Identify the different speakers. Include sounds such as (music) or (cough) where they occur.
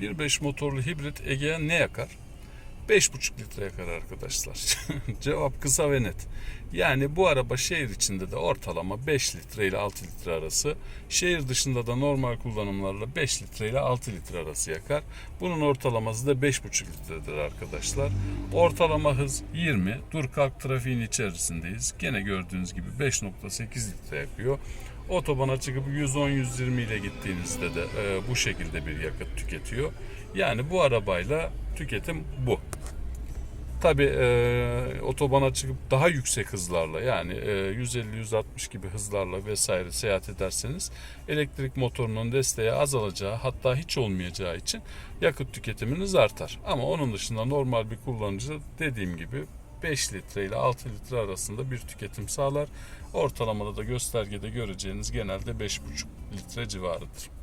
Speaker 1: 1.5 motorlu hibrit Egea ne yakar? 5,5 litre yakar arkadaşlar. (laughs) Cevap kısa ve net. Yani bu araba şehir içinde de ortalama 5 litre ile 6 litre arası. Şehir dışında da normal kullanımlarla 5 litre ile 6 litre arası yakar. Bunun ortalaması da 5,5 litredir arkadaşlar. Ortalama hız 20. Dur kalk trafiğin içerisindeyiz. Gene gördüğünüz gibi 5,8 litre yakıyor. Otobana çıkıp 110-120 ile gittiğinizde de e, bu şekilde bir yakıt tüketiyor. Yani bu arabayla tüketim bu. Tabi e, otobana çıkıp daha yüksek hızlarla yani e, 150-160 gibi hızlarla vesaire seyahat ederseniz elektrik motorunun desteği azalacağı hatta hiç olmayacağı için yakıt tüketiminiz artar. Ama onun dışında normal bir kullanıcı dediğim gibi 5 litre ile 6 litre arasında bir tüketim sağlar. Ortalamada da göstergede göreceğiniz genelde 5,5 litre civarıdır.